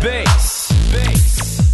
bass, bass.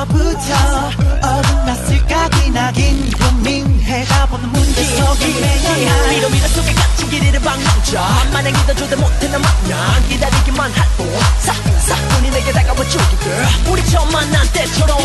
언제부터 어긋났을까 기나긴 고민해다 보는 문제 속에 매여야 미로 미로 속에 갇힌 길이를 방랑자 만약 믿어줘도 못해 나 만나 기다리기만 할뿐 싹싹 눈이 내게 다가와 girl. 우리 처음 만난 때처럼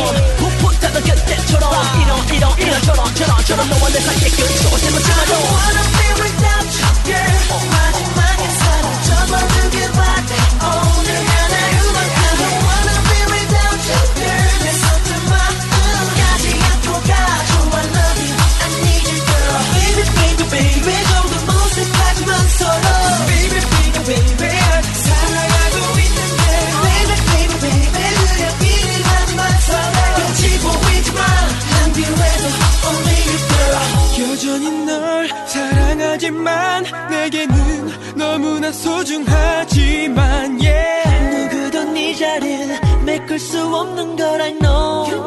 여전히 널 사랑하지만 내게는 너무나 소중하지만 yeah. 누구도 네 자리를 메꿀 수 없는 걸 I know